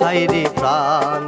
হাইরে প্রাণ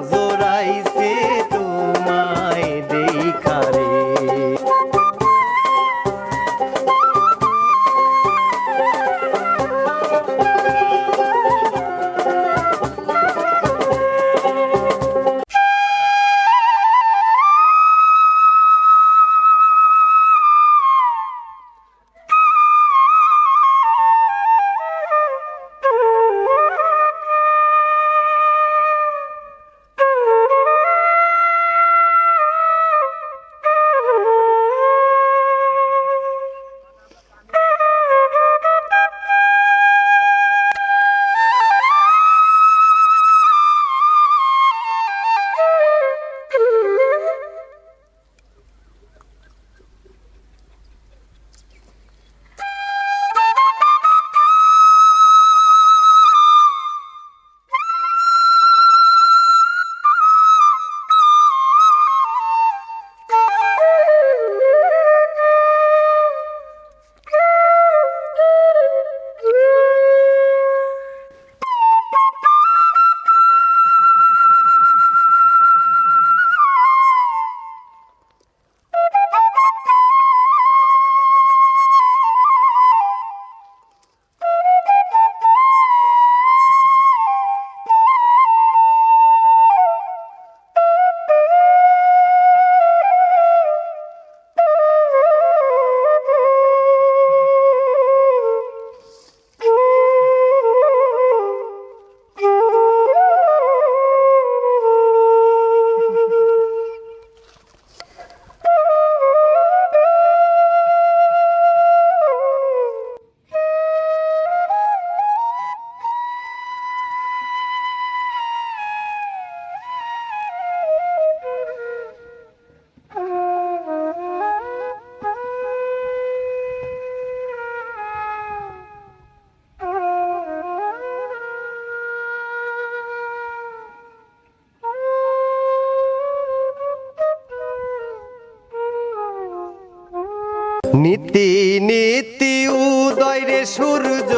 নীতি নীতি উদয় রে সূর্য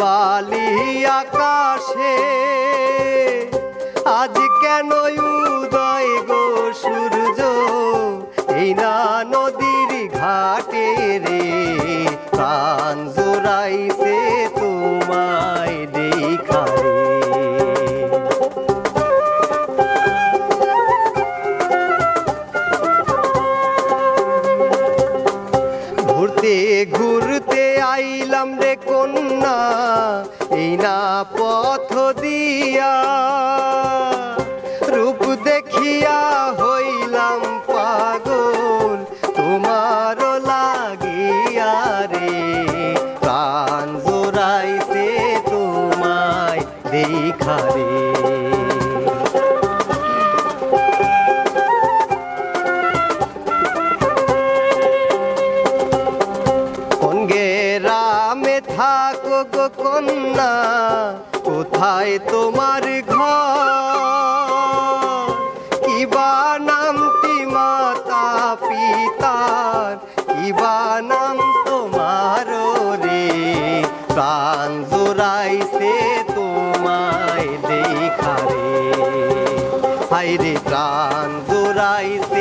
বালি আকাশে। আজ কেন আইলাম রে কন্যা, এই না পথ দিয়া। রূপ দেখিয়া হইলাম পাগল তোমার লাগিয়া রে। প্রাণ জোড়াইতে তোমায় দেখা কন্যা, কোথায় তোমার ঘর? কিবা নামটি মাতা পিতার, কিবা নাম তোমার রে? প্রাণ জোড়াইছে তোমায় দেখা রে। হাইরে প্রাণ জোড়াইছে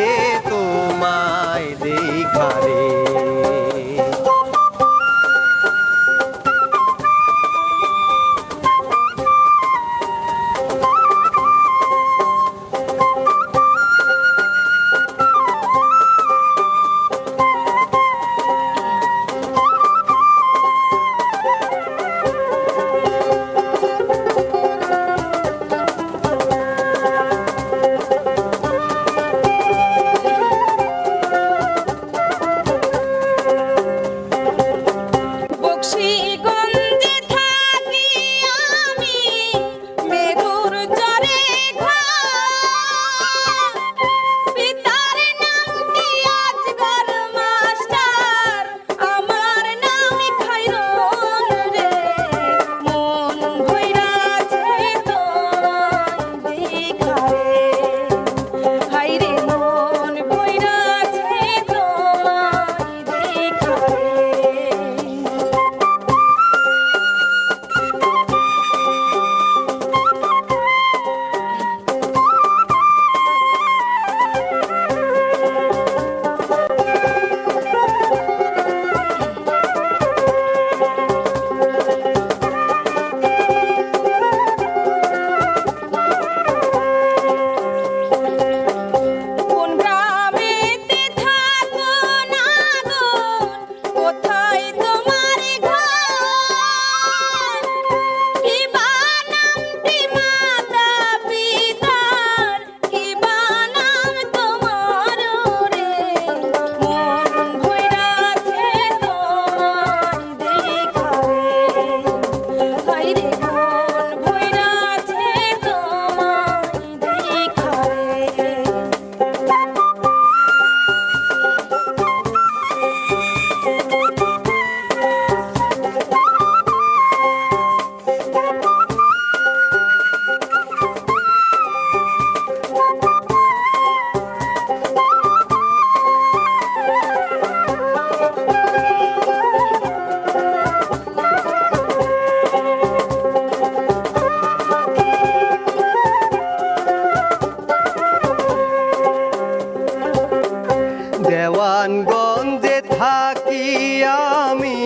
গঞ্জে থাকি আমি,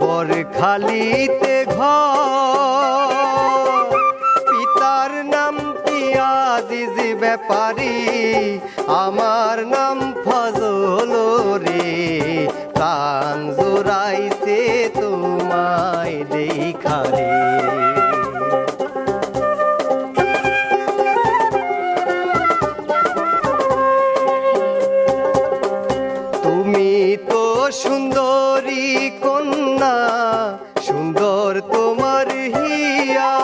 বরখালিতে ঘ পিতার নাম পিয়াজিজ ব্যাপারী? আমার নাম ফজল রে। কান জোড়াইছে তোমায় দেখারে সুন্দরী কন্যা সুন্দর তোমার হিয়া।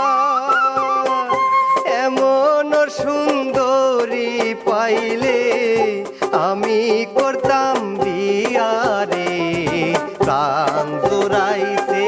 এমন সুন্দরী পাইলে আমি করতাম বিয়ারে প্রাণ জোড়াইছে